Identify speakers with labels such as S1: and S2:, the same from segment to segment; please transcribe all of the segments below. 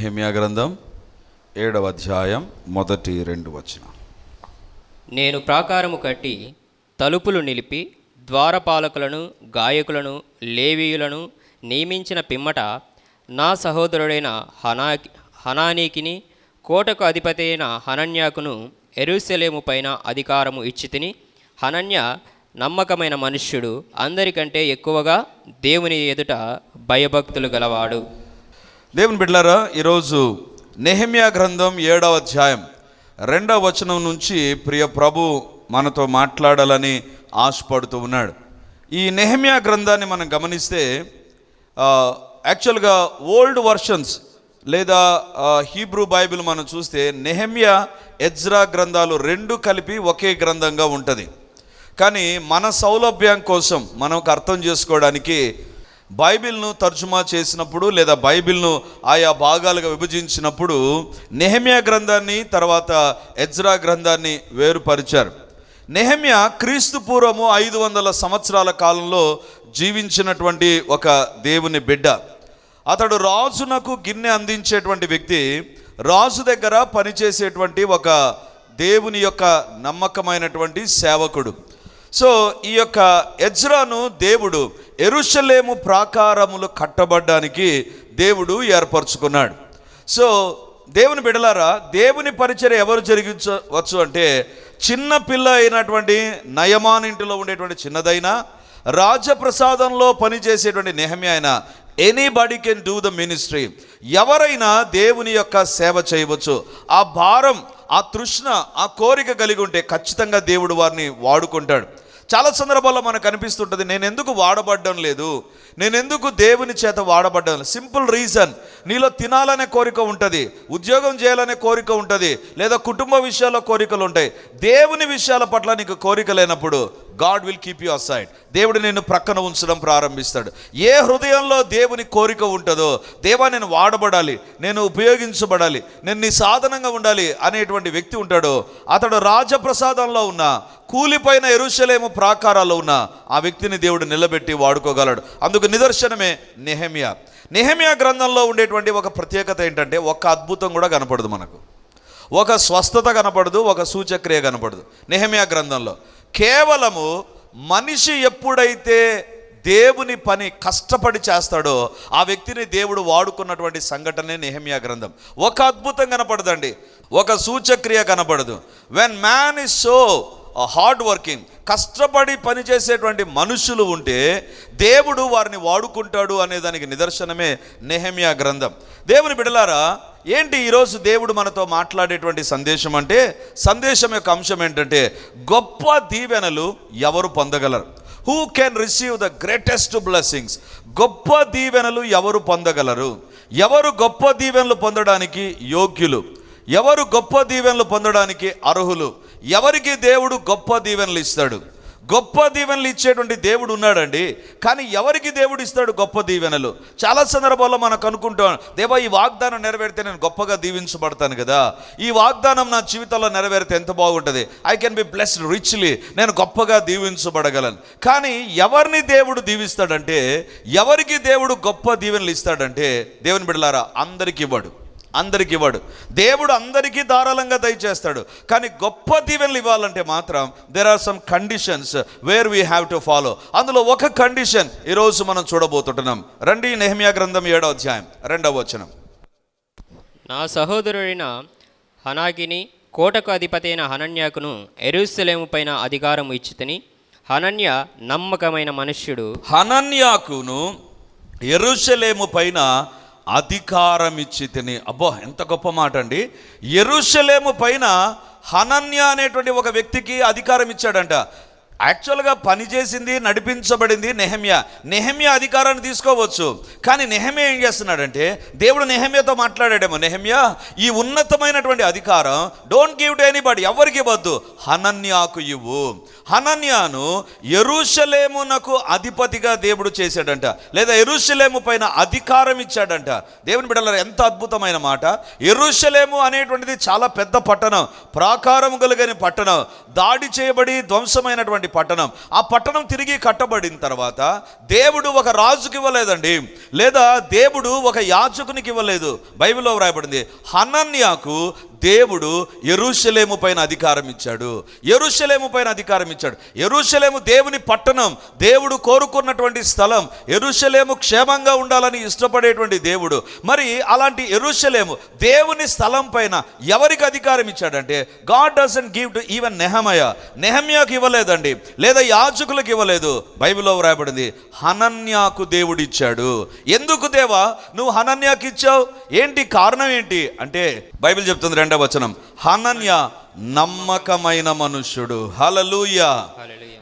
S1: నెహమ్యా గ్రంథం ఏడవ అధ్యాయం మొదటి రెండు వచనం
S2: నేను ప్రాకారము కట్టి తలుపులు నిలిపి ద్వారపాలకులను గాయకులను లేవీయులను నియమించిన పిమ్మట నా సహోదరుడైన హనా హనానీకిని కోటకు అధిపతి అయిన హనన్యాకును ఎరుసలేము పైన అధికారము ఇచ్చి తిని హనన్య నమ్మకమైన మనుష్యుడు అందరికంటే ఎక్కువగా దేవుని ఎదుట భయభక్తులు గలవాడు.
S1: దేవుని బిడ్డలారా ఈరోజు నెహమ్యా గ్రంథం ఏడవ అధ్యాయం. రెండవ వచనం నుంచి ప్రియ ప్రభు మనతో మాట్లాడాలని ఆశపడుతూ ఉన్నాడు. ఈ నెహమ్యా గ్రంథాన్ని మనం గమనిస్తే యాక్చువల్గా ఓల్డ్ వర్షన్స్ లేదా హీబ్రూ బైబిల్ మనం చూస్తే నెహమ్యా ఎజ్రా గ్రంథాలు రెండు కలిపి ఒకే గ్రంథంగా ఉంటుంది. కానీ మన సౌలభ్యం కోసం మనకు అర్థం చేసుకోవడానికి బైబిల్ను తర్జుమా చేసినప్పుడు లేదా బైబిల్ను ఆయా భాగాలుగా విభజించినప్పుడు నెహమ్యా గ్రంథాన్ని తర్వాత ఎజ్రా గ్రంథాన్ని వేరుపరిచారు. నెహమ్య క్రీస్తు పూర్వము ఐదు వందల సంవత్సరాల కాలంలో జీవించినటువంటి ఒక దేవుని బిడ్డ. అతడు రాజునకు గిన్నె అందించేటువంటి వ్యక్తి రాజు దగ్గర పనిచేసేటువంటి ఒక దేవుని యొక్క నమ్మకమైనటువంటి సేవకుడు. సో ఈ యొక్క ఎజ్రాను దేవుడు ఎరుషలేము ప్రాకారములు కట్టబడ్డానికి దేవుడు ఏర్పరచుకున్నాడు. సో దేవుని బిడలారా దేవుని పరిచయం ఎవరు జరిగించవచ్చు అంటే చిన్న పిల్ల అయినటువంటి నయమానింటిలో ఉండేటువంటి చిన్నదైనా రాజప్రసాదంలో పనిచేసేటువంటి నెహమి అయినా anybody can do the ministry ఎవరైనా దేవుని యొక్క సేవ చేయవచ్చు. ఆ భారం ఆ తృష్ణ ఆ కోరిక కలిగి ఉంటే ఖచ్చితంగా దేవుడు వారిని వాడుకుంటాడు. చాలా సందర్భాల్లో మనకు అనిపిస్తుంటుంది నేను ఎందుకు వాడబడ్డం లేదు? నేను ఎందుకు దేవుని చేత వాడబడ్డం లేదు? సింపుల్ రీజన్ నీలో తినాలనే కోరిక ఉంటుంది ఉద్యోగం చేయాలనే కోరిక ఉంటుంది లేదా కుటుంబ విషయాల్లో కోరికలు ఉంటాయి. దేవుని విషయాల పట్ల నీకు కోరిక లేనప్పుడు God will keep you aside దేవుడు నిన్ను ప్రక్కన ఉంచడం ప్రారంభిస్తాడు. ఏ హృదయంలో దేవుని కోరిక ఉంటుందో దేవా నేను వాడబడాలి నేను ఉపయోగించబడాలి నేను నీ సాధనంగా ఉండాలి అనేటువంటి వ్యక్తి ఉంటాడో అతడు రాజప్రసాదంలో ఉన్న కూలిపోయిన ఎరుషలేము ప్రాకారాల్లో ఉన్న ఆ వ్యక్తిని దేవుడు నిలబెట్టి వాడుకోగలడు. అందుకు నిదర్శనమే నెహమియా. నెహమియా గ్రంథంలో ఉండేటువంటి ఒక ప్రత్యేకత ఏంటంటే ఒక్క అద్భుతం కూడా కనపడదు మనకు. ఒక స్వస్థత కనపడదు ఒక సూచక్రియ కనపడదు. నెహమియా గ్రంథంలో. కేవలము మనిషి ఎప్పుడైతే దేవుని పని కష్టపడి చేస్తాడో ఆ వ్యక్తిని దేవుడు వాడుకున్నటువంటి సంఘటనే నెహమియా గ్రంథం. ఒక అద్భుతం కనపడదండి. ఒక సూచక్రియ కనపడదు. When man is so hard working కష్టపడి పనిచేసేటువంటి మనుషులు ఉంటే దేవుడు వారిని వాడుకుంటాడు అనే దానికి నిదర్శనమే నెహమియా గ్రంథం. దేవుని బిడలారా ఏంటి ఈరోజు దేవుడు మనతో మాట్లాడేటువంటి సందేశం అంటే? సందేశం యొక్క అంశం ఏంటంటే గొప్ప దీవెనలు ఎవరు పొందగలరు? Who can receive the greatest blessings గొప్ప దీవెనలు ఎవరు పొందగలరు? ఎవరు గొప్ప దీవెనలు పొందడానికి యోగ్యులు? ఎవరు గొప్ప దీవెనలు పొందడానికి అర్హులు? ఎవరికి దేవుడు గొప్ప దీవెనలు ఇస్తాడు? గొప్ప దీవెనలు ఇచ్చేటువంటి దేవుడు ఉన్నాడండి. కానీ ఎవరికి దేవుడు ఇస్తాడు గొప్ప దీవెనలు? చాలా సందర్భాల్లో మనకు అనుకుంటాం దేవా ఈ వాగ్దానం నెరవేరితే నేను గొప్పగా దీవించబడతాను కదా. ఈ వాగ్దానం నా జీవితంలో నెరవేరితే ఎంత బాగుంటుంది? I can be blessed richly నేను గొప్పగా దీవించబడగలను. కానీ ఎవరిని దేవుడు దీవిస్తాడంటే ఎవరికి దేవుడు గొప్ప దీవెనలు ఇస్తాడంటే దేవుని బిడలారా అందరికి ఇవ్వడు. అందరికి ఇవ్వడు. దేవుడు అందరికీ ధారాళంగా దయచేస్తాడు. కానీ గొప్ప దీవెనలు ఇవ్వాలంటే మాత్రం there are some conditions where we have to follow అందులో ఒక కండిషన్ ఈరోజు మనం చూడబోతుంటున్నాం. రండి నెహమియా గ్రంథం ఏడో అధ్యాయం రెండవ వచనం.
S2: నా సహోదరుడైన హనాకిని కోటకు అధిపతి అయిన హనన్యాకును ఎరుసలేము పైన అధికారం ఇచ్చితని హనన్య నమ్మకమైన మనుష్యుడు.
S1: హనన్యాకును ఎరుషలేము పైన అధికారం ఇచ్చి తిని. అబ్బో ఎంత గొప్ప మాట అండి ఎరుషలేము పైన హనన్య అనేటువంటి ఒక వ్యక్తికి అధికారం ఇచ్చాడంట యాక్చువల్గా పనిచేసింది నడిపించబడింది నెహమ్య. నెహమ్య అధికారాన్ని తీసుకోవచ్చు. కానీ నెహమ్య ఏం చేస్తున్నాడంటే దేవుడు నెహమ్యతో మాట్లాడాడేమో. నెహమ్య ఈ ఉన్నతమైనటువంటి అధికారం డోంట్ గివ్ టు ఎనీబడి ఎవరికి ఇవ్వద్దు హనన్యాకు ఇవ్వు. హనన్యాను ఎరుషలేమునకు అధిపతిగా దేవుడు చేశాడంట. లేదా ఎరుషలేము పైన అధికారం ఇచ్చాడంట. దేవుని బిడ్డల ఎంత అద్భుతమైన మాట. ఎరుషలేము అనేటువంటిది చాలా పెద్ద పట్టణం ప్రాకారం కలిగిన పట్టణం. దాడి చేయబడి ధ్వంసమైనటువంటి పట్టణం. ఆ పట్టణం తిరిగి కట్టబడిన తర్వాత దేవుడు ఒక రాజుకి ఇవ్వలేదండి. లేదా దేవుడు ఒక యాజకునికి ఇవ్వలేదు. బైబిల్లో వ్రాయబడింది హనన్యాకు దేవుడు ఎరుషలేము పైన అధికారం ఇచ్చాడు. ఎరుషలేము పైన అధికారం ఇచ్చాడు. ఎరుషలేము దేవుని పట్టణం దేవుడు కోరుకున్నటువంటి స్థలం ఎరుషలేము క్షేమంగా ఉండాలని ఇష్టపడేటువంటి దేవుడు. మరి అలాంటి ఎరుషలేము దేవుని స్థలం పైన ఎవరికి అధికారం ఇచ్చాడంటే God doesn't give to even నెహమయ నెహమ్యాకు ఇవ్వలేదండి. లేదా యాజకులకు ఇవ్వలేదు. బైబిల్లో వ్రాయబడింది హనన్యాకు దేవుడిచ్చాడు ఎందుకు దేవా? నువ్వు హనన్యాకు ఇచ్చావు? ఏంటి కారణం ఏంటి? అంటే బైబిల్ చెప్తుంది పన్నెండవ వచనం. హనన్య నమ్మకమైన మనుష్యుడు. హలలుయా.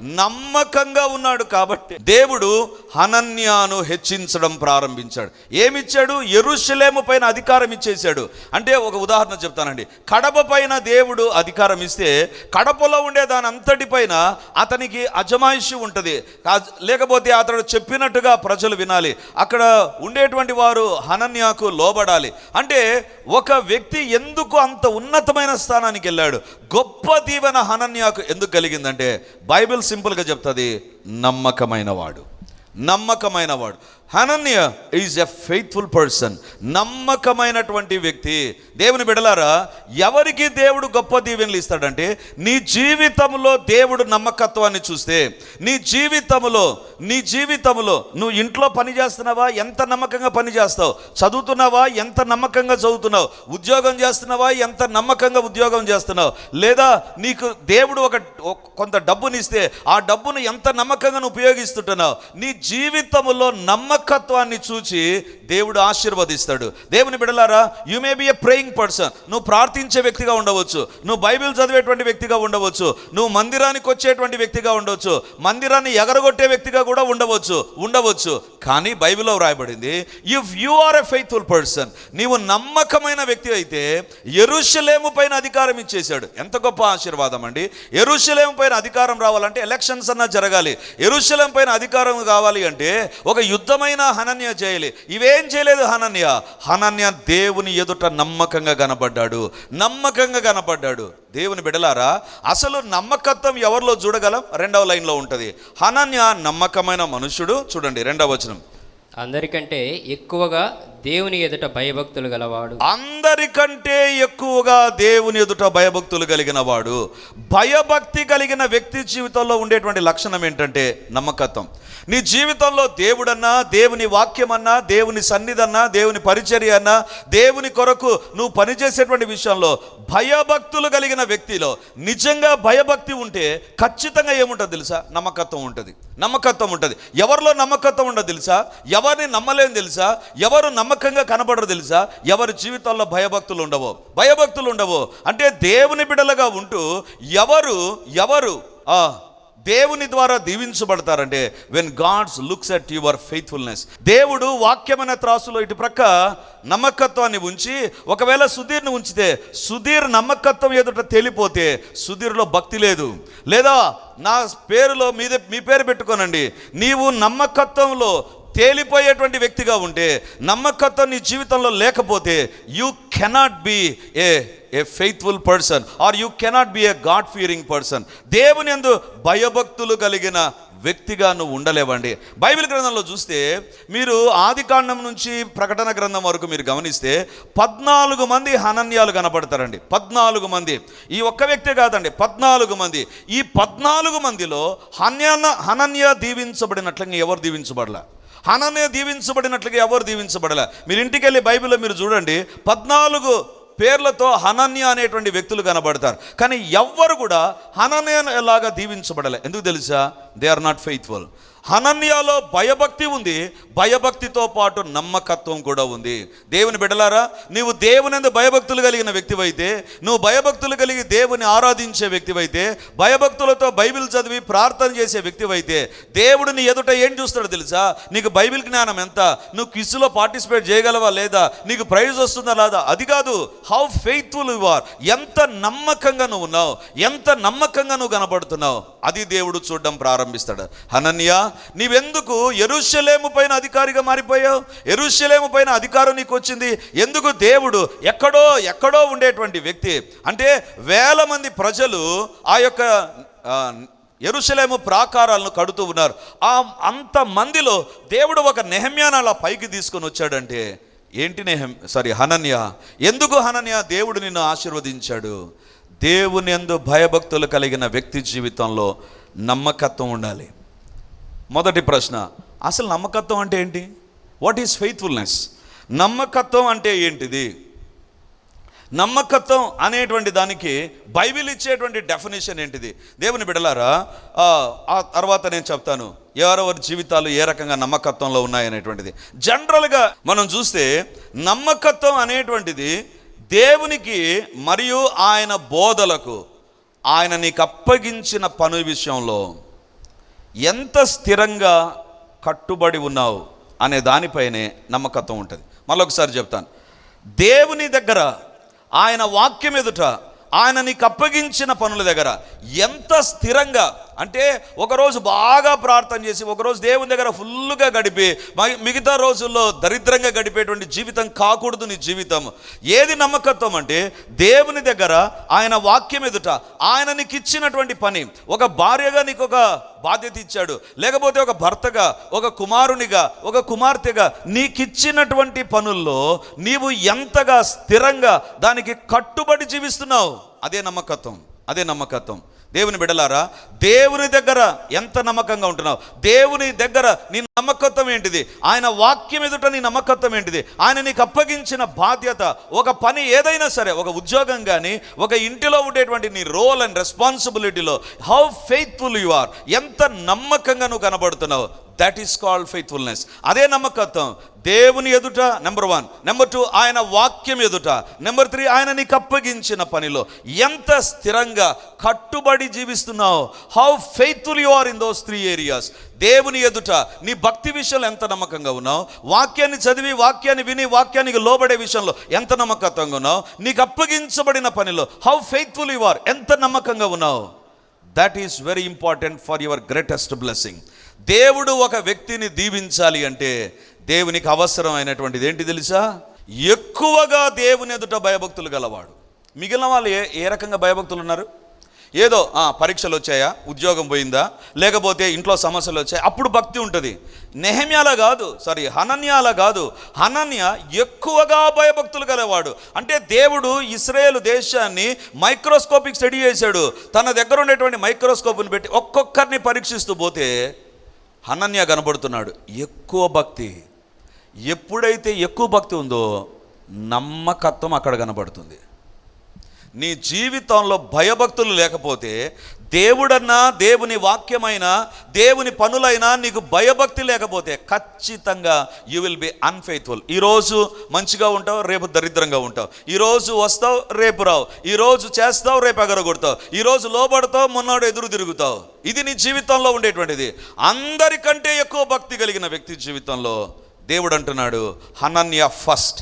S1: నమ్మకంగా ఉన్నాడు కాబట్టి దేవుడు హనన్యాను హెచ్చించడం ప్రారంభించాడు. ఏమిచ్చాడు? ఎరుషలేము పైన అధికారం ఇచ్చేశాడు. అంటే ఒక ఉదాహరణ చెప్తానండి. కడప పైన దేవుడు అధికారం ఇస్తే కడపలో ఉండే దాని అంతటి పైన అతనికి అజమాయిషి ఉంటుంది. లేకపోతే అతడు చెప్పినట్టుగా ప్రజలు వినాలి. అక్కడ ఉండేటువంటి వారు హనన్యాకు లోబడాలి. అంటే ఒక వ్యక్తి ఎందుకు అంత ఉన్నతమైన స్థానానికి వెళ్ళాడు? గొప్ప దీవెన హనన్యాకు ఎందుకు కలిగిందంటే బైబిల్ సింపుల్గా చెప్తుంది నమ్మకమైన వాడు నమ్మకమైన వాడు Hananiah is a faithful person నమ్మకమైనటువంటి వ్యక్తి. దేవుని బిడలారా ఎవరికి దేవుడు గొప్ప దీవెనలు ఇస్తాడంటే నీ జీవితంలో దేవుడు నమ్మకత్వాన్ని చూస్తే నీ జీవితంలో నీ జీవితంలో నువ్వు ఇంట్లో పని చేస్తున్నావా ఎంత నమ్మకంగా పని చేస్తావు? చదువుతున్నావా ఎంత నమ్మకంగా చదువుతున్నావు? ఉద్యోగం చేస్తున్నావా ఎంత నమ్మకంగా ఉద్యోగం చేస్తున్నావు? లేదా నీకు దేవుడు ఒక కొంత డబ్బునిస్తే ఆ డబ్బును ఎంత నమ్మకంగా ఉపయోగిస్తుంటున్నావు? నీ జీవితంలో నమ్మకత్వాన్ని చూచి దేవుడు ఆశీర్వదిస్తాడు. దేవుని బిడలారా you may be a praying person నువ్వు ప్రార్థించే వ్యక్తిగా ఉండవచ్చు. నువ్వు బైబిల్ చదివేటువంటి వ్యక్తిగా ఉండవచ్చు. నువ్వు మందిరానికి వచ్చేటువంటి వ్యక్తిగా ఉండవచ్చు. మందిరాన్ని ఎగరగొట్టే వ్యక్తిగా కూడా ఉండవచ్చు. ఉండవచ్చు. కానీ బైబిల్లో వ్రాయబడింది if you are a faithful person నీవు నమ్మకమైన వ్యక్తి అయితే ఎరుషలేము పైన అధికారం ఇచ్చేశాడు. ఎంత గొప్ప ఆశీర్వాదం అండి. ఎరుషలేము పైన అధికారం రావాలంటే ఎలక్షన్స్ అన్నా జరగాలి. ఎరుషలేం పైన అధికారం కావాలి అంటే ఒక యుద్ధమైన హనన్య చేయలే. ఇవేం చేయలేదు హనన్య? హనన్య దేవుని ఎదుట నమ్మకంగా కనబడ్డాడు. నమ్మకంగా కనబడ్డాడు. దేవుని బిడలారా అసలు నమ్మకత్వం ఎవరిలో చూడగలం? రెండవ లైన్లో ఉంటుంది. హనన్య నమ్మకమైన మనుషుడు. చూడండి రెండవ వచనం.
S2: అందరికంటే ఎక్కువగా దేవుని ఎదుట భయభక్తులు గలవాడు.
S1: అందరికంటే ఎక్కువగా దేవుని ఎదుట భయభక్తులు కలిగిన వాడు భయభక్తి కలిగిన వ్యక్తి జీవితంలో ఉండేటువంటి లక్షణం ఏంటంటే నమ్మకత్వం. నీ జీవితంలో దేవుడన్నా దేవుని వాక్యమన్నా దేవుని సన్నిధన్నా దేవుని పరిచర్య అన్నా దేవుని కొరకు నువ్వు పనిచేసేటువంటి విషయంలో భయభక్తులు కలిగిన వ్యక్తిలో నిజంగా భయభక్తి ఉంటే ఖచ్చితంగా ఏముంటుంది తెలుసా? నమ్మకత్వం ఉంటుంది. నమ్మకత్వం ఉంటుంది. ఎవరిలో నమ్మకత్వం ఉండదు తెలుసా? ఎవరిని నమ్మలేని తెలుసా? ఎవరు నమ్మ నమ్మకంగా కనబడరు తెలుసా? ఎవరి జీవితాల్లో భయభక్తులు ఉండవో? భయభక్తులు ఉండవో? అంటే దేవుని బిడలుగా ఉంటూ ఎవరు ఎవరు ఆ దేవుని ద్వారా దీవించబడతారంటే when God's looks at your faithfulness దేవుడు వాక్యమైన త్రాసులో ఇటు ప్రక్క నమ్మకత్వాన్ని ఉంచి ఒకవేళ సుధీర్ని ఉంచితే సుధీర్ నమ్మకత్వం ఎదుట తేలిపోతే సుధీర్లో భక్తి లేదు. లేదా నా పేరులో మీద మీ పేరు పెట్టుకోనండి. నీవు నమ్మకత్వంలో తేలిపోయేటువంటి వ్యక్తిగా ఉంటే నమ్మకత్వం నీ జీవితంలో లేకపోతే you cannot be a a faithful person or you cannot be a God fearing person దేవుని ఎందు భయభక్తులు కలిగిన వ్యక్తిగా నువ్వు ఉండలేవండి. బైబిల్ గ్రంథంలో చూస్తే మీరు ఆది కాండం నుంచి ప్రకటన గ్రంథం వరకు మీరు గమనిస్తే పద్నాలుగు మంది హనన్యాలు కనపడతారండి. పద్నాలుగు మంది. ఈ ఒక్క వ్యక్తే కాదండి పద్నాలుగు మంది. ఈ పద్నాలుగు మందిలో హన్యాన హనన్య దీవించబడినట్లుగా ఎవరు దీవించబడలే? హనన్య దీవించబడినట్లుగా ఎవరు దీవించబడలే? మీరు ఇంటికి వెళ్ళి బైబిల్లో మీరు చూడండి పద్నాలుగు పేర్లతో హనన్య అనేటువంటి వ్యక్తులు కనబడతారు. కానీ ఎవ్వరు కూడా హనన్య లాగా దీవించబడలే. ఎందుకు తెలుసా? దే ఆర్ నాట్ ఫెయిత్ఫుల్ హనన్యాలో భయభక్తి ఉంది. భయభక్తితో పాటు నమ్మకత్వం కూడా ఉంది. దేవుని బిడలారా నీవు దేవునందు భయభక్తులు కలిగిన వ్యక్తివైతే నువ్వు భయభక్తులు కలిగి దేవుని ఆరాధించే వ్యక్తివైతే భయభక్తులతో బైబిల్ చదివి ప్రార్థన చేసే వ్యక్తివైతే దేవుడు నీ ఎదుట ఏం చూస్తాడో తెలుసా? నీకు బైబిల్ జ్ఞానం ఎంత? నువ్వు క్విజ్లో పార్టిసిపేట్ చేయగలవా లేదా? నీకు ప్రైజ్ వస్తుందా లేదా? అది కాదు. హౌ ఫెయిత్ఫుల్ యు ఆర్ ఎంత నమ్మకంగా నువ్వు ఉన్నావు? ఎంత నమ్మకంగా నువ్వు కనబడుతున్నావు అది దేవుడు చూడడం ప్రారంభిస్తాడు. హనన్యా నీవెందుకు ఎరుషలేము పైన అధికారిగా మారిపోయావు? ఎరుషలేము పైన అధికారం నీకు వచ్చింది ఎందుకు దేవుడు ఎక్కడో ఎక్కడో ఉండేటువంటి వ్యక్తి. అంటే వేల మంది ప్రజలు ఆ యొక్క ఆ, ఎరుసలేము ప్రాకారాలను కడుతూ ఉన్నారు. ఆ అంత మందిలో దేవుడు ఒక నెహమ్యాను అలా పైకి తీసుకొని వచ్చాడంటే ఏంటి నెహం సారీ హనన్య. ఎందుకు హనన్య? దేవుడు నిన్ను ఆశీర్వదించాడు. దేవుని ఎందు భయభక్తులు కలిగిన వ్యక్తి జీవితంలో నమ్మకత్వం ఉండాలి. మొదటి ప్రశ్న అసలు నమ్మకత్వం అంటే ఏంటి? వాట్ ఈస్ ఫెయిత్ఫుల్నెస్ నమ్మకత్వం అంటే ఏంటిది? నమ్మకత్వం అనేటువంటి దానికి బైబిల్ ఇచ్చేటువంటి డెఫినేషన్ ఏంటిది? దేవుని బిడలారా ఆ, తర్వాత నేను చెప్తాను. ఎవరెవరి జీవితాలు ఏ రకంగా నమ్మకత్వంలో ఉన్నాయనేటువంటిది. జనరల్గా మనం చూస్తే నమ్మకత్వం అనేటువంటిది దేవునికి మరియు ఆయన బోధలకు ఆయన నీకు అప్పగించిన పను విషయంలో ఎంత స్థిరంగా కట్టుబడి ఉన్నావు అనే దానిపైనే నమ్మకత్వం ఉంటుంది. మళ్ళొకసారి చెప్తాను. దేవుని దగ్గర ఆయన వాక్యం ఎదుట ఆయన నీకు అప్పగించిన పనుల దగ్గర ఎంత స్థిరంగా అంటే ఒకరోజు బాగా ప్రార్థన చేసి ఒకరోజు దేవుని దగ్గర ఫుల్గా గడిపి మిగతా రోజుల్లో దరిద్రంగా గడిపేటువంటి జీవితం కాకూడదు నీ జీవితం. ఏది నమ్మకత్వం అంటే దేవుని దగ్గర ఆయన వాక్యం ఎదుట ఆయన నీకు ఇచ్చినటువంటి పని. ఒక భార్యగా నీకు ఒక బాధ్యత ఇచ్చాడు. లేకపోతే ఒక భర్తగా ఒక కుమారునిగా ఒక కుమార్తెగా నీకిచ్చినటువంటి పనుల్లో నీవు ఎంతగా స్థిరంగా దానికి కట్టుబడి జీవిస్తున్నావు? అదే నమ్మకత్వం. అదే నమ్మకత్వం. దేవుని బిడలారా దేవుని దగ్గర ఎంత నమ్మకంగా ఉంటున్నావు? దేవుని దగ్గర నీ నమ్మకత్వం ఏంటిది? ఆయన వాక్యం ఎదుట నీ నమ్మకత్వం ఏంటిది? ఆయన నీకు అప్పగించిన బాధ్యత ఒక పని ఏదైనా సరే ఒక ఉద్యోగం కానీ ఒక ఇంటిలో ఉండేటువంటి నీ రోల్ అండ్ రెస్పాన్సిబిలిటీలో హౌ ఫెయిత్ఫుల్ యు ఆర్ ఎంత నమ్మకంగా నువ్వు కనబడుతున్నావు? దట్ ఈస్ కాల్డ్ ఫెయిత్ఫుల్నెస్ అదే నమ్మకత్వం. దేవుని ఎదుట నెంబర్ వన్ నెంబర్ టూ ఆయన వాక్యం ఎదుట. నెంబర్ త్రీ ఆయన నీకు అప్పగించిన పనిలో. ఎంత స్థిరంగా కట్టుబడి జీవిస్తున్నావు? How faithful you are in those three areas దేవుని ఎదుట నీ భక్తి విషయంలో ఎంత నమ్మకంగా ఉన్నావు? వాక్యాన్ని చదివి వాక్యాన్ని విని వాక్యానికి లోబడే విషయంలో ఎంత నమ్మకత్వంగా ఉన్నావు? నీకు అప్పగించబడిన పనిలో. హౌ ఫెయిత్ఫుల్ యు ఆర్ ఎంత నమ్మకంగా ఉన్నావు? That is very important for your greatest blessing దేవుడు ఒక వ్యక్తిని దీవించాలి అంటే దేవునికి అవసరమైనటువంటిది ఏంటి తెలుసా? ఎక్కువగా దేవుని ఎదుట భయభక్తులు గలవాడు. మిగిలిన వాళ్ళు ఏ ఏ రకంగా భయభక్తులు ఉన్నారు? ఏదో ఆ, పరీక్షలు వచ్చాయా? ఉద్యోగం పోయిందా? లేకపోతే ఇంట్లో సమస్యలు వచ్చాయి? అప్పుడు భక్తి ఉంటుంది. నెహమ్యాల కాదు సారీ హనన్యాల కాదు. హనన్య ఎక్కువగా భయభక్తులు గలవాడు. అంటే దేవుడు ఇస్రాయేల్ దేశాన్ని మైక్రోస్కోపిక్ స్టడీ చేశాడు. తన దగ్గర ఉండేటువంటి మైక్రోస్కోప్ని పెట్టి ఒక్కొక్కరిని పరీక్షిస్తూ పోతే హనన్య కనబడుతున్నాడు. ఎక్కువ భక్తి. ఎప్పుడైతే ఎక్కువ భక్తి ఉందో నమ్మకత్వం అక్కడ కనబడుతుంది. నీ జీవితంలో భయభక్తులు లేకపోతే దేవుడన్నా దేవుని వాక్యమైనా దేవుని పనులైనా నీకు భయభక్తి లేకపోతే ఖచ్చితంగా యూ విల్ బి అన్ఫెయిత్ఫుల్ ఈరోజు మంచిగా ఉంటావు రేపు దరిద్రంగా ఉంటావు. ఈరోజు వస్తావు రేపు రావు. ఈరోజు చేస్తావు రేపు ఎగరగొడతావు. ఈరోజు లోబడతావు మొన్నాడు ఎదురు తిరుగుతావు. ఇది నీ జీవితంలో ఉండేటువంటిది. అందరికంటే ఎక్కువ భక్తి కలిగిన వ్యక్తి జీవితంలో దేవుడు అంటున్నాడు హనన్య ఫస్ట్.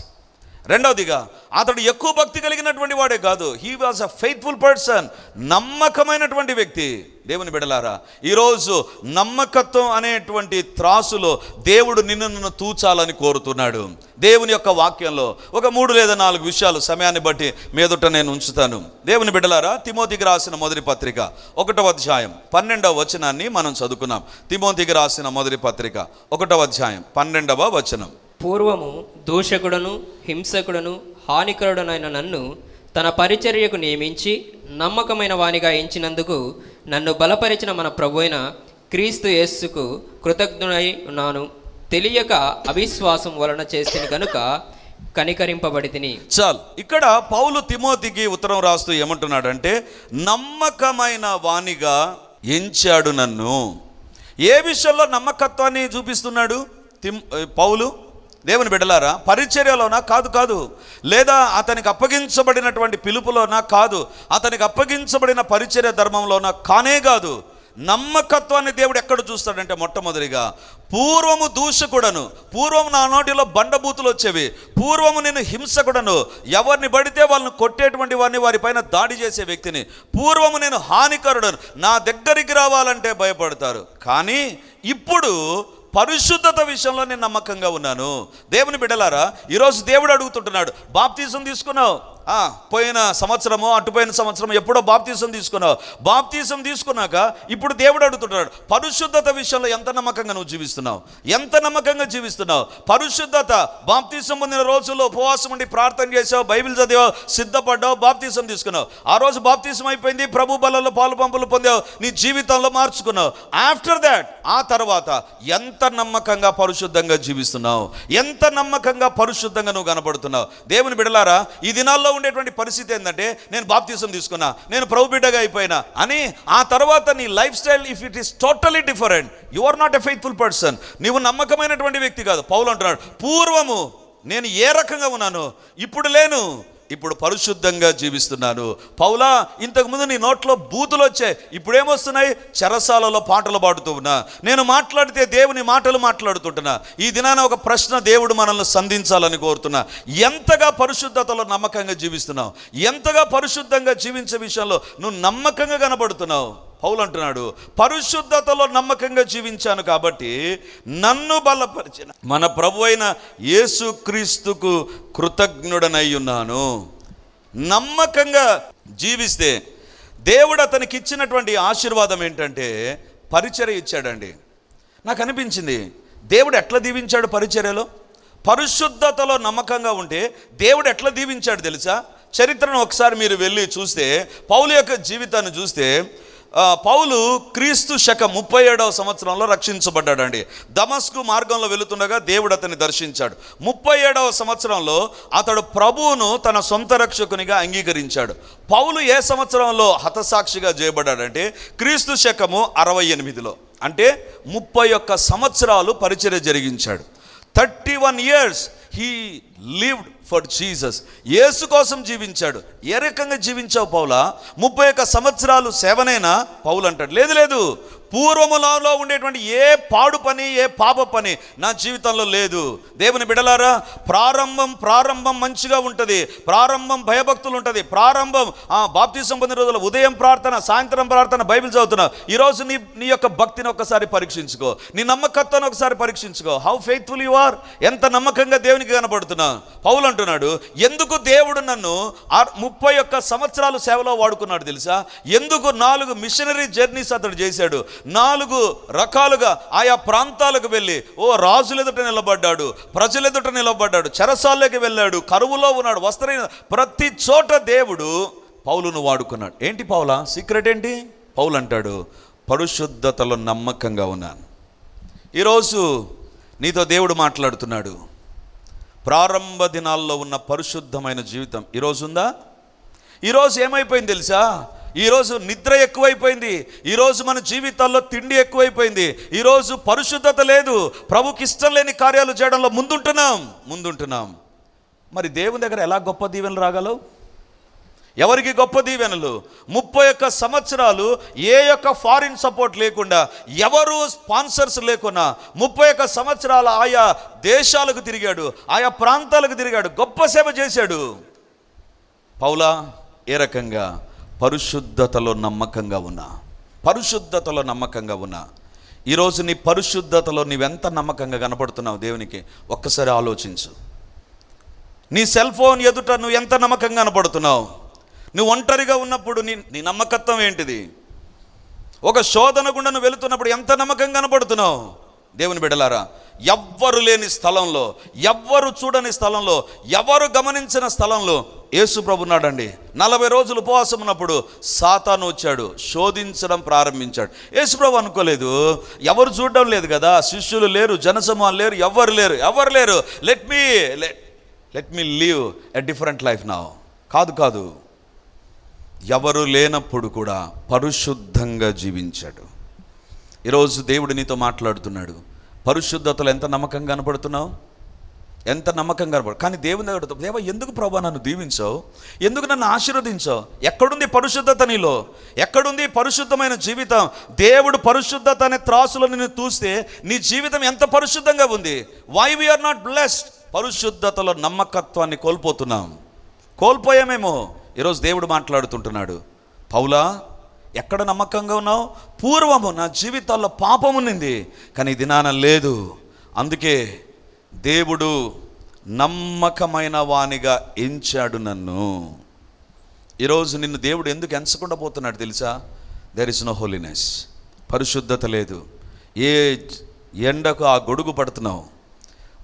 S1: రెండవదిగా అతడు ఎక్కువ భక్తి కలిగినటువంటి వాడే కాదు. He was a faithful person నమ్మకమైనటువంటి వ్యక్తి. దేవుని బిడలారా ఈరోజు నమ్మకత్వం అనేటువంటి త్రాసులో దేవుడు నిన్ను నన్ను తూచాలని కోరుతున్నాడు. దేవుని యొక్క వాక్యంలో ఒక మూడు లేదా నాలుగు విషయాలు సమయాన్ని బట్టి మీదట నేను ఉంచుతాను. దేవుని బిడలారా తిమోతికి రాసిన మొదటి పత్రిక ఒకటవ అధ్యాయం పన్నెండవ వచనాన్ని మనం చదువుకున్నాం. తిమోతికి రాసిన మొదటి పత్రిక ఒకటవ అధ్యాయం పన్నెండవ వచనం.
S2: పూర్వము దూషకుడను హింసకుడను హానికరుడనైన నన్ను తన పరిచర్యకు నియమించి నమ్మకమైన వానిగా ఎంచినందుకు నన్ను బలపరిచిన మన ప్రభు అయిన క్రీస్తు యేస్సుకు కృతజ్ఞుడై ఉన్నాను. తెలియక అవిశ్వాసం వలన చేసిన కనుక కనికరింపబడి తిని
S1: చాలు. ఇక్కడ పౌలు తిమోతికి ఉత్తరం రాస్తూ ఏమంటున్నాడంటే నమ్మకమైన వాణిగా ఎంచాడు నన్ను. ఏ విషయంలో నమ్మకత్వాన్ని చూపిస్తున్నాడు తిమ్ పౌలు? దేవుని బిడ్డలారా పరిచర్యలోనా? కాదు కాదు. లేదా అతనికి అప్పగించబడినటువంటి పిలుపులోనా? కాదు. అతనికి అప్పగించబడిన పరిచర్య ధర్మంలోనా? కానే కాదు. నమ్మకత్వాన్ని దేవుడు ఎక్కడ చూస్తాడంటే మొట్టమొదటిగా పూర్వము దూషకుడను పూర్వము నా నోటిలో బండబూతులు వచ్చేవి పూర్వము నేను హింసకుడను ఎవరిని పడితే వాళ్ళని కొట్టేటువంటి వారిని వారిపైన దాడి చేసే వ్యక్తిని పూర్వము నేను హానికరుడను నా దగ్గరికి రావాలంటే భయపడతారు. కానీ ఇప్పుడు పరిశుద్ధత విషయంలో నేను నమ్మకంగా ఉన్నాను. దేవుని బిడ్డలారా ఈరోజు దేవుడు అడుగుతుంటున్నాడు బాప్తీసం తీసుకున్నావు. పోయిన సంవత్సరము అటుపోయిన సంవత్సరం ఎప్పుడో బాప్తీసం తీసుకున్నావు. బాప్తీసం తీసుకున్నాక ఇప్పుడు దేవుడు అడుగుతున్నాడు పరిశుద్ధత విషయంలో ఎంత నమ్మకంగా నువ్వు జీవిస్తున్నావు? ఎంత నమ్మకంగా జీవిస్తున్నావు? పరిశుద్ధత బాప్తీసం పొందిన రోజుల్లో ఉపవాసం ఉండి ప్రార్థన చేసావు బైబిల్ చదివావు సిద్ధపడ్డావు బాప్తీసం తీసుకున్నావు. ఆ రోజు బాప్తీసం అయిపోయింది ప్రభు బలంలో పాలు పంపులు పొందావు నీ జీవితంలో మార్చుకున్నావు. ఆఫ్టర్ దాట్ ఆ తర్వాత ఎంత నమ్మకంగా పరిశుద్ధంగా జీవిస్తున్నావు? ఎంత నమ్మకంగా పరిశుద్ధంగా నువ్వు కనబడుతున్నావు దేవుని బిడలారా ఈ దినాల్లో ఉండేటువంటి పరిస్థితి ఏంటంటే నేను బాప్తీసం తీసుకున్నా నేను ప్రభు బిడ్డగా అయిపోయినా అని ఆ తర్వాత నీ life style if it is totally different you are not a faithful person నీవు నమ్మకమైనటువంటి వ్యక్తి కాదు. పౌలు అంటున్నాడు పూర్వము నేను ఏ రకంగా ఉన్నాను ఇప్పుడు లేను. ఇప్పుడు పరిశుద్ధంగా జీవిస్తున్నాను. పౌలా ఇంతకుముందు నీ నోట్లో బూతులు వచ్చాయి. ఇప్పుడేమొస్తున్నాయి చెరసాలలో పాటలు పాడుతూ ఉన్నా. నేను మాట్లాడితే దేవుని మాటలు మాట్లాడుతుంటున్నా. ఈ దినాన ఒక ప్రశ్న దేవుడు మనల్ని సంధించాలని కోరుతున్నా. ఎంతగా పరిశుద్ధతలో నమ్మకంగా జీవిస్తున్నావు? ఎంతగా పరిశుద్ధంగా జీవించే విషయంలో నువ్వు నమ్మకంగా కనబడుతున్నావు? పౌలు అంటున్నాడు పరిశుద్ధతలో నమ్మకంగా జీవించాను కాబట్టి నన్ను బలపరిచిన మన ప్రభు అయిన యేసుక్రీస్తుకు కృతజ్ఞుడనై ఉన్నాను. నమ్మకంగా జీవిస్తే దేవుడు అతనికి ఇచ్చినటువంటి ఆశీర్వాదం ఏంటంటే పరిచర్య ఇచ్చాడండి. నాకు అనిపించింది దేవుడు ఎట్లా దీవించాడు పరిచర్యలో? పరిశుద్ధతలో నమ్మకంగా ఉంటే దేవుడు ఎట్లా దీవించాడు తెలుసా? చరిత్రను ఒకసారి మీరు వెళ్ళి చూస్తే పౌలు యొక్క జీవితాన్ని చూస్తే పౌలు క్రీస్తు శక ముప్పై ఏడవ సంవత్సరంలో రక్షించబడ్డాడండి. దమస్కు మార్గంలో వెళుతుండగా దేవుడు అతన్ని దర్శించాడు. ముప్పై ఏడవ సంవత్సరంలో అతడు ప్రభువును తన సొంత రక్షకునిగా అంగీకరించాడు. పౌలు ఏ సంవత్సరంలో హతసాక్షిగా చేయబడ్డాడంటే క్రీస్తు శకము అరవై ఎనిమిదిలో. అంటే ముప్పై ఒక్క సంవత్సరాలు పరిచర్య జరిగించాడు. Thirty one years he lived for Jesus యేసు కోసం జీవించాడు. ఏ రకంగా జీవించావు పౌలా? ముప్పై ఒక్క సంవత్సరాలు సేవనైనా పౌలు అంటాడు లేదు లేదు. పూర్వములలో ఉండేటువంటి ఏ పాడు పని ఏ పాప పని నా జీవితంలో లేదు. దేవుని బిడలారా ప్రారంభం ప్రారంభం మంచిగా ఉంటుంది. ప్రారంభం భయభక్తులు ఉంటుంది. ప్రారంభం ఆ బాప్తిసం పొందిన రోజుల ఉదయం ప్రార్థన సాయంత్రం ప్రార్థన బైబిల్ చదువుతున్నా. ఈరోజు నీ నీ యొక్క భక్తిని ఒకసారి పరీక్షించుకో. నీ నమ్మకత్వాన్ని ఒకసారి పరీక్షించుకో. హౌ ఫెయిత్ఫుల్ యు ఆర్ ఎంత నమ్మకంగా దేవునికి కనపడుతున్నా. పౌలు అంటున్నాడు ఎందుకు దేవుడు నన్ను ముప్పై ఒక్క సంవత్సరాలు సేవలో వాడుకున్నాడు తెలుసా? ఎందుకు నాలుగు మిషనరీ జర్నీస్ అతడు చేశాడు? నాలుగు రకాలుగా ఆయా ప్రాంతాలకు వెళ్ళి ఓ రాజులెదుట నిలబడ్డాడు ప్రజలెదుట నిలబడ్డాడు చెరసాల్లోకి వెళ్ళాడు కరువులో ఉన్నాడు వస్త్ర ప్రతి చోట దేవుడు పౌలును వాడుకున్నాడు. ఏంటి పౌలా? సీక్రెట్ ఏంటి? పౌలు అంటాడు పరిశుద్ధతలో నమ్మకంగా ఉన్నాను. ఈరోజు నీతో దేవుడు మాట్లాడుతున్నాడు. ప్రారంభ దినాల్లో ఉన్న పరిశుద్ధమైన జీవితం ఈరోజు ఉందా? ఈరోజు ఏమైపోయింది తెలుసా? ఈరోజు నిద్ర ఎక్కువైపోయింది. ఈరోజు మన జీవితాల్లో తిండి ఎక్కువైపోయింది. ఈరోజు పరిశుద్ధత లేదు. ప్రభుకి ఇష్టం లేని కార్యాలు చేయడంలో ముందుంటున్నాం. ముందుంటున్నాం. మరి దేవుని దగ్గర ఎలా గొప్ప దీవెనలు రాగలవు? ఎవరికి గొప్ప దీవెనలు? ముప్పై ఒక్క సంవత్సరాలు ఏ యొక్క ఫారిన్ సపోర్ట్ లేకుండా ఎవరు స్పాన్సర్స్ లేకున్నా ముప్పై ఒక్క సంవత్సరాలు ఆయా దేశాలకు తిరిగాడు ఆయా ప్రాంతాలకు తిరిగాడు గొప్ప సేవ చేశాడు. పౌలా ఏ రకంగా? పరిశుద్ధతలో నమ్మకంగా ఉన్నా. పరిశుద్ధతలో నమ్మకంగా ఉన్నా. ఈరోజు నీ పరిశుద్ధతలో నీవెంత నమ్మకంగా కనపడుతున్నావు దేవునికి? ఒక్కసారి ఆలోచించు. నీ సెల్ ఫోన్ ఎదుట నువ్వు ఎంత నమ్మకంగా కనపడుతున్నావు? నువ్వు ఒంటరిగా ఉన్నప్పుడు నీ నీ నమ్మకత్వం ఏంటిది? ఒక శోధన గుండా నువ్వు వెళుతున్నప్పుడు ఎంత నమ్మకంగా కనపడుతున్నావు? దేవుని బిడలారా ఎవ్వరు లేని స్థలంలో ఎవ్వరు చూడని స్థలంలో ఎవరు గమనించిన స్థలంలో యేసు ప్రభు ఉన్నాడండి. నలభై రోజులు ఉపవాసం ఉన్నప్పుడు సాతాను వచ్చాడు శోధించడం ప్రారంభించాడు. యేసు ప్రభు అనుకోలేదు ఎవరు చూడడం లేదు కదా శిష్యులు లేరు జనసమూహం లేరు ఎవ్వరు లేరు ఎవరు లేరు. Let me let me live a different life నా కాదు కాదు. ఎవరు లేనప్పుడు కూడా పరిశుద్ధంగా జీవించాడు. ఈరోజు దేవుడు నీతో మాట్లాడుతున్నాడు. పరిశుద్ధతలు ఎంత నమ్మకంగా కనపడుతున్నావు? ఎంత నమ్మకంగా కనపడు? కానీ దేవుని దగ్గర దేవ ఎందుకు ప్రభా నన్ను దీవించావు? ఎందుకు నన్ను ఆశీర్వదించావు? ఎక్కడుంది పరిశుద్ధత నీలో? ఎక్కడుంది పరిశుద్ధమైన జీవితం? దేవుడు పరిశుద్ధత అనే త్రాసులో నిన్ను చూస్తే నీ జీవితం ఎంత పరిశుద్ధంగా ఉంది? వై వీఆర్ నాట్ బ్లెస్డ్ పరిశుద్ధతలో నమ్మకత్వాన్ని కోల్పోతున్నాం. కోల్పోయామేమో? ఈరోజు దేవుడు మాట్లాడుతుంటున్నాడు. పౌలా ఎక్కడ నమ్మకంగా ఉన్నావు? పూర్వము నా జీవితాల్లో పాపం ఉన్నింది కానీ దినాన లేదు. అందుకే దేవుడు నమ్మకమైన వానిగా ఎంచాడు నన్ను. ఈరోజు నిన్ను దేవుడు ఎందుకు ఎంచకుండా పోతున్నాడు తెలుసా? దెర్ ఇస్ నో హోలీనెస్ పరిశుద్ధత లేదు. ఏ ఎండకు ఆ గొడుగు పడుతున్నావు?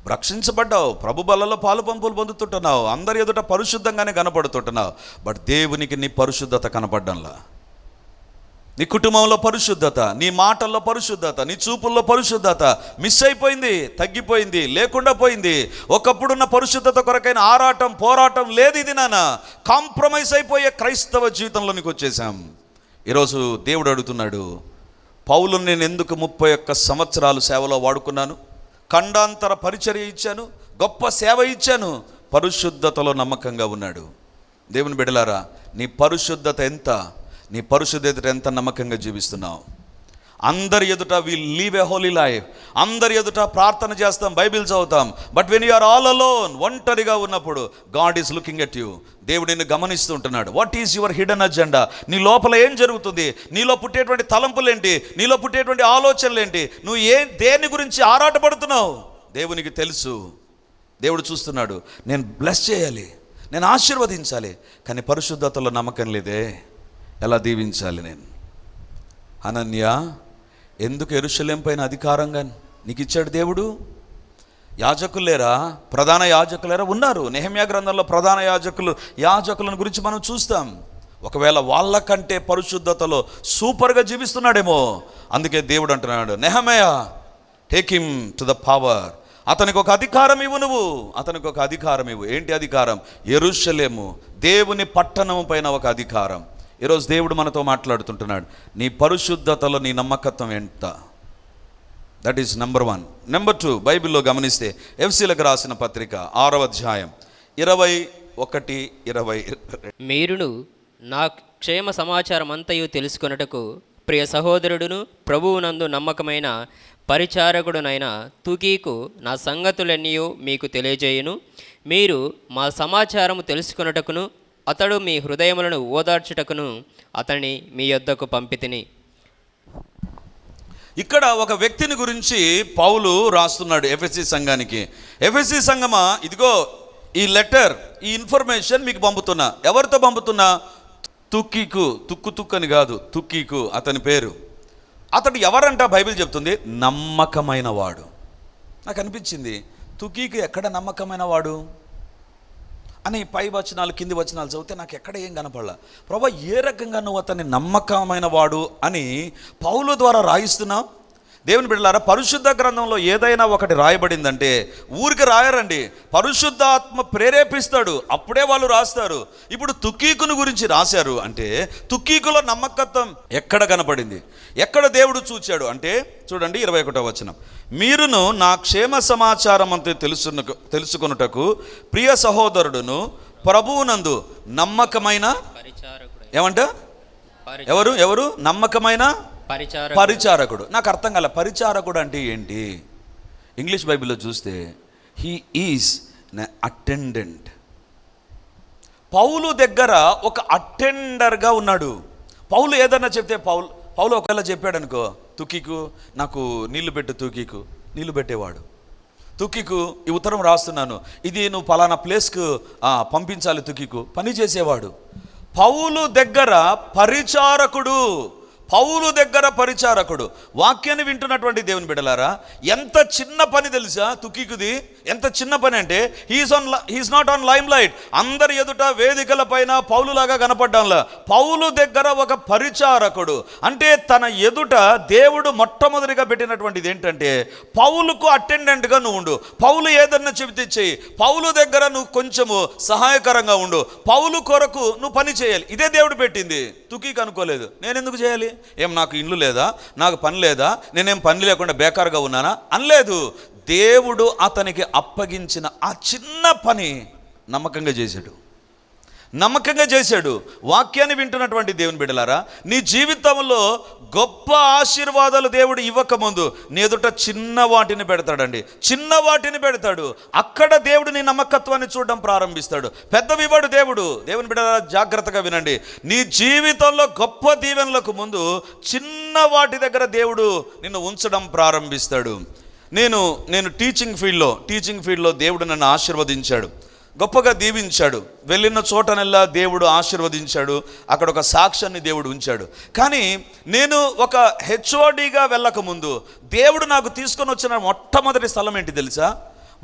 S1: రక్షించబడ్డావు. ప్రభు బలలో పాలు పంపులు పొందుతుంటున్నావు. అందరి ఎదుట పరిశుద్ధంగానే కనపడుతుంటున్నావు. బట్ దేవునికి నీ పరిశుద్ధత కనపడ్డంలా. నీ కుటుంబంలో పరిశుద్ధత నీ మాటల్లో పరిశుద్ధత నీ చూపుల్లో పరిశుద్ధత మిస్ అయిపోయింది తగ్గిపోయింది లేకుండా పోయింది. ఒకప్పుడున్న పరిశుద్ధత కొరకైన ఆరాటం పోరాటం లేదు ఇది నాన్న కాంప్రమైజ్ అయిపోయే క్రైస్తవ జీవితంలోనికి వచ్చేసాం ఈరోజు దేవుడు అడుగుతున్నాడు పౌలు నేను ఎందుకు ముప్పై ఒక్క సంవత్సరాలు సేవలో వాడుకున్నాను? ఖండాంతర పరిచర్య ఇచ్చాను గొప్ప సేవ ఇచ్చాను పరిశుద్ధతలో నమ్మకంగా ఉన్నాడు. దేవుని బిడలారా నీ పరిశుద్ధత ఎంత? నీ పరిశుద్ధత ఎంత నమ్మకంగా జీవిస్తున్నావు? అందరి ఎదుట we live a holy life అందరి ఎదుట ప్రార్థన చేస్తాం బైబిల్ చదువుతాం. But when you are all alone ఒంటరిగా ఉన్నప్పుడు God is looking at you దేవుడు నిన్ను గమనిస్తుంటున్నాడు. What is your hidden agenda నీ లోపల ఏం జరుగుతుంది? నీలో పుట్టేటువంటి తలంపులేంటి? నీలో పుట్టేటువంటి ఆలోచనలేంటి? నువ్వు ఏ దేని గురించి ఆరాటపడుతున్నావు? దేవునికి తెలుసు. దేవుడు చూస్తున్నాడు. నేను బ్లెస్ చేయాలి. నేను ఆశీర్వదించాలి. కానీ పరిశుద్ధతలో నమ్మకం లేదే. ఎలా దీవించాలి నేను? అనన్య ఎందుకు ఎరుషలేం పైన అధికారంగా నీకు ఇచ్చాడు దేవుడు? యాజకులేరా? ప్రధాన యాజకులేరా? ఉన్నారు. నెహమ్యా గ్రంథంలో ప్రధాన యాజకులు యాజకులను గురించి మనం చూస్తాం. ఒకవేళ వాళ్ళకంటే పరిశుద్ధతలో సూపర్గా జీవిస్తున్నాడేమో అందుకే దేవుడు అంటున్నాడు Nehemiah take him to the power అతనికి ఒక అధికారం ఇవ్వు నువ్వు. అతనికి ఒక అధికారం ఇవ్వు. ఏంటి అధికారం? ఎరుషలేము దేవుని పట్టణము పైన ఒక అధికారం. ఈరోజు దేవుడు మనతో మాట్లాడుతుంటున్నాడు. నీ పరిశుద్ధతలో నీ నమ్మకత్వం ఎంత? That is number one number two బైబిల్లో గమనిస్తే ఎఫ్సీలకు రాసిన పత్రిక ఆరవ అధ్యాయం ఇరవై ఒకటి ఇరవై
S2: మీరును నా క్షేమ సమాచారం అంతయు తెలుసుకొనుటకు ప్రియ సహోదరుడును ప్రభువునందు నమ్మకమైన పరిచారకుడునైన తుకీకు నా సంగతులన్నీయు మీకు తెలియజేయును. మీరు మా సమాచారము తెలుసుకొనుటకును అతడు మీ హృదయములను ఓదార్చుటకును అతని మీ యొద్దకు పంపితిని.
S1: ఇక్కడ ఒక వ్యక్తిని గురించి పౌలు రాస్తున్నాడు ఎఫ్ఎస్సి సంఘానికి. ఎఫ్ఎస్సి సంఘమా? ఇదిగో ఈ లెటర్ ఈ ఇన్ఫర్మేషన్ మీకు పంపుతున్నా. ఎవరితో పంపుతున్నా? తుక్కీకు తుక్కు తుక్కు అని కాదు తుక్కీకు అతని పేరు. అతడు ఎవరంట బైబిల్ చెప్తుంది? నమ్మకమైన వాడు నాకు అనిపించింది తుకీకు ఎక్కడ నమ్మకమైన వాడు అని పై వచనాలు కింది వచనాలు చదివితే నాకు ఎక్కడ ఏం కనపడలా. ప్రభా ఏ రకంగా నువ్వు అతన్ని నమ్మకమైన వాడు అని పౌలు ద్వారా రాయిస్తున్నావు? దేవుని బిడ్డలారా పరిశుద్ధ గ్రంథంలో ఏదైనా ఒకటి రాయబడిందంటే ఊరికి రాయరండి. పరిశుద్ధాత్మ ప్రేరేపిస్తాడు అప్పుడే వాళ్ళు రాస్తారు. ఇప్పుడు తుక్కీకుని గురించి రాశారు అంటే తుక్కీకులో నమ్మకత్వం ఎక్కడ కనపడింది? ఎక్కడ దేవుడు చూచాడు అంటే చూడండి ఇరవై ఒకటో వచనం. మీరును నా క్షేమ సమాచారం అంతే తెలుసును తెలుసుకొనుటకు ప్రియ సహోదరుడును ప్రభువునందు నమ్మకమైన ఏమంట? ఎవరు? ఎవరు? నమ్మకమైన పరిచారకుడు. నాకు అర్థం కల పరిచారకుడు అంటే ఏంటి? ఇంగ్లీష్ బైబిల్లో చూస్తే హీ ఈజ్ అటెండెంట్ పౌలు దగ్గర ఒక అటెండర్గా ఉన్నాడు. పౌలు ఏదన్నా చెప్తే పౌలు పౌలు ఒకవేళ చెప్పాడు అనుకో తుకికు నాకు నీళ్ళు పెట్టు తుకికు. నీళ్ళు పెట్టేవాడు. తుకికు ఈ ఉత్తరం రాస్తున్నాను. ఇది నువ్వు పలానా ప్లేస్కు పంపించాలి తుకికు. పని చేసేవాడు. పౌలు దగ్గర పరిచారకుడు. పౌలు దగ్గర పరిచారకుడు. వాక్యాన్ని వింటున్నటువంటి దేవుని బిడలారా ఎంత చిన్న పని తెలుసా తుకికుది? ఎంత చిన్న పని అంటే he's on he's not on lime light అందరి ఎదుట వేదికల పైన పౌలులాగా కనపడ్డంలా. పౌలు దగ్గర ఒక పరిచారకుడు. అంటే తన ఎదుట దేవుడు మొట్టమొదటిగా పెట్టినటువంటిది ఏంటంటే పౌలుకు అటెండెంట్గా నువ్వు ఉండు. పౌలు ఏదన్నా చెబితే చెయ్యి. పౌలు దగ్గర నువ్వు కొంచెము సహాయకరంగా ఉండు. పౌలు కొరకు నువ్వు పని చేయాలి. ఇదే దేవుడు పెట్టింది. తుకీకి అనుకోలేదు. నేను ఎందుకు చేయాలి? ఏం నాకు ఇల్లు లేదా? నాకు పని లేదా? నేనేం పని లేకుండా బేకారుగా ఉన్నానా? అనలేదు. దేవుడు అతనికి అప్పగించిన ఆ చిన్న పని నమ్మకంగా చేశాడు. నమ్మకంగా చేశాడు. వాక్యాన్ని వింటున్నటువంటి దేవుని బిడలారా నీ జీవితంలో గొప్ప ఆశీర్వాదాలు దేవుడు ఇవ్వకముందు నీ ఎదుట చిన్న వాటిని పెడతాడండి. చిన్న వాటిని పెడతాడు. అక్కడ దేవుడు నీ నమ్మకత్వాన్ని చూడడం ప్రారంభిస్తాడు. పెద్దవి ఇవ్వడు దేవుడు. దేవుని బిడ్డలారా జాగ్రత్తగా వినండి. నీ జీవితంలో గొప్ప దీవెనలకు ముందు చిన్న వాటి దగ్గర దేవుడు నిన్ను ఉంచడం ప్రారంభిస్తాడు. నేను నేను టీచింగ్ ఫీల్డ్లో టీచింగ్ ఫీల్డ్లో దేవుడు నన్ను ఆశీర్వదించాడు. గొప్పగా దీవించాడు. వెళ్ళిన చోటనల్లా దేవుడు ఆశీర్వదించాడు. అక్కడ ఒక సాక్ష్యాన్ని దేవుడు ఉంచాడు. కానీ నేను ఒక హెచ్ఓడిగా వెళ్ళకముందు దేవుడు నాకు తీసుకొని వచ్చిన మొట్టమొదటి స్థలం ఏంటి తెలుసా?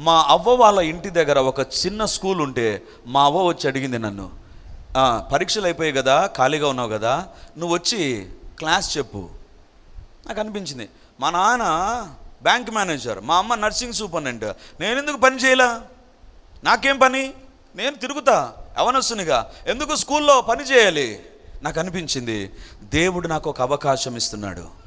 S1: మా అవ్వ వాళ్ళ ఇంటి దగ్గర ఒక చిన్న స్కూల్ ఉంటే మా అవ్వ వచ్చి అడిగింది నన్ను పరీక్షలు అయిపోయాయి కదా ఖాళీగా ఉన్నావు కదా నువ్వు వచ్చి క్లాస్ చెప్పు. నాకు అనిపించింది. మా నాన్న బ్యాంక్ మేనేజర్ మా అమ్మ నర్సింగ్ సూపరింటెండెంట్. నేను ఎందుకు పని చేయలే? నాకేం పని? నేను తిరుగుతా అవనస్సునిగా ఎందుకు స్కూల్లో పని చేయాలి? నాకు అనిపించింది దేవుడు నాకు ఒక అవకాశం ఇస్తున్నాడు.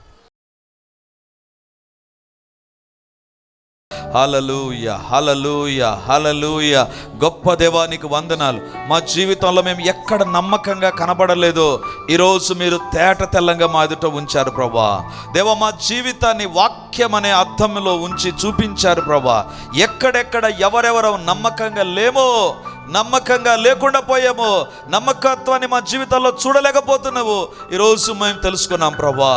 S1: హలలుయ హలలుయ హలలుయ గొప్ప దేవానికి వందనాలు. మా జీవితంలో మేము ఎక్కడ నమ్మకంగా కనబడలేదో ఈరోజు మీరు తేట తెల్లంగా మా ఎదుట ఉంచారు ప్రభా. దేవ మా జీవితాన్ని వాక్యం అనే అర్థంలో ఉంచి చూపించారు ప్రభా. ఎక్కడెక్కడ ఎవరెవరు నమ్మకంగా లేమో నమ్మకంగా లేకుండా పోయాము. నమ్మకత్వాన్ని మా జీవితాల్లో చూడలేకపోతున్నావు. ఈరోజు మేము తెలుసుకున్నాం ప్రభా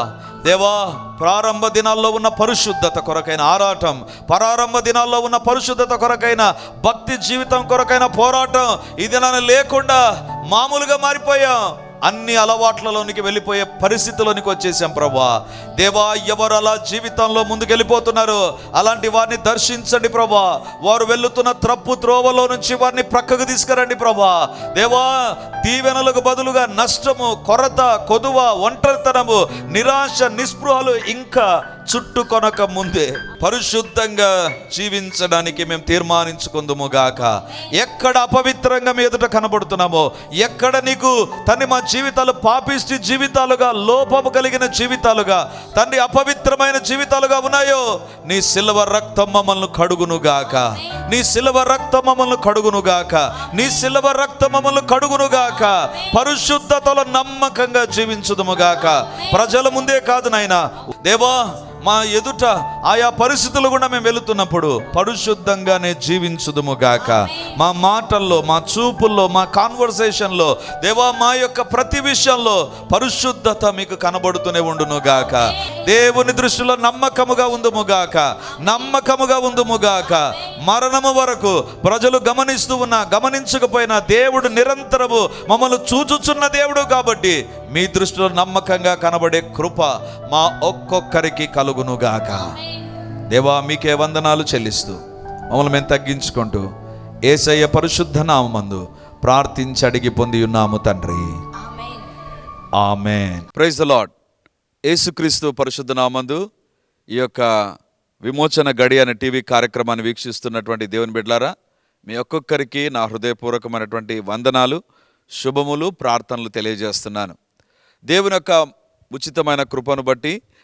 S1: దేవా ప్రారంభ దినాల్లో ఉన్న పరిశుద్ధత కొరకైన ఆరాటం ప్రారంభ దినాల్లో ఉన్న పరిశుద్ధత కొరకైన భక్తి జీవితం కొరకైన పోరాటం ఈ దినాన్ని లేకుండా మామూలుగా మారిపోయాం. అన్ని అలవాట్లలోనికి వెళ్ళిపోయే పరిస్థితిలోనికి వచ్చేసాం ప్రభా. దేవా ఎవరు అలా జీవితంలో ముందుకెళ్ళిపోతున్నారు? అలాంటి వారిని దర్శించండి ప్రభా. వారు వెళ్తున్న త్రప్పు త్రోవలో నుంచి వారిని ప్రక్కకు తీసుకురండి ప్రభా. దేవా దీవెనలకు బదులుగా నష్టము కొరత కొదువ ఒంటరితనము నిరాశ నిస్పృహలు ఇంకా చుట్టుకొనక ముందే పరిశుద్ధంగా జీవించడానికి మేము తీర్మానించుకుందుము గాక. ఎక్కడ అపవిత్రంగా మీ ఎదుట కనబడుతున్నామో ఎక్కడ నీకు తండ్రి మా జీవితాలు పాపిష్టి జీవితాలుగా లోపము కలిగిన జీవితాలుగా తండ్రి అపవిత్రమైన జీవితాలుగా ఉన్నాయో నీ సిల్వ రక్తం మమ్మల్ని కడుగును గాక. నీ సిల్వ రక్తం మమ్మల్ని కడుగును గాక. నీ సిల్వ రక్తం మమ్మల్ని కడుగును గాక. పరిశుద్ధతలో నమ్మకంగా జీవించుదుము గాక. ప్రజల ముందే కాదు నాయన. దేవా మా ఎదుట ఆయా పరిస్థితులు కూడా మేము వెళుతున్నప్పుడు పరిశుద్ధంగానే జీవించుదుము గాక. మా మాటల్లో మా చూపుల్లో మా కాన్వర్సేషన్లో దేవా మా యొక్క ప్రతి విషయంలో పరిశుద్ధత మీకు కనబడుతూనే ఉండును గాక. దేవుని దృష్టిలో నమ్మకముగా ఉందుము గాక. నమ్మకముగా ఉందుము గాక. మరణము వరకు ప్రజలు గమనిస్తూ ఉన్నా గమనించకపోయినా దేవుడు నిరంతరము మమ్మల్ని చూచుచున్న దేవుడు కాబట్టి మీ దృష్టిలో నమ్మకంగా కనబడే కృప మా ఒక్కొక్కరికి కలుగునుగాక. దేవా మీకే వందనాలు చెల్లిస్తూ మమ్మల్ని మేము తగ్గించుకుంటూ ఏసయ్య పరిశుద్ధ నామందు ప్రార్థించి అడిగి పొంది ఉన్నాము తండ్రి. ఆమెన్. ప్రైజ్ ద లాడ్ యేసుక్రీస్తు పరిశుద్ధ నామందు ఈ యొక్క విమోచన గడి అనే టీవీ కార్యక్రమాన్ని వీక్షిస్తున్నటువంటి దేవుని బిడ్లారా మీ ఒక్కొక్కరికి నా హృదయపూర్వకమైనటువంటి వందనాలు శుభములు ప్రార్థనలు తెలియజేస్తున్నాను. దేవుని యొక్క ఉచితమైన కృపను బట్టి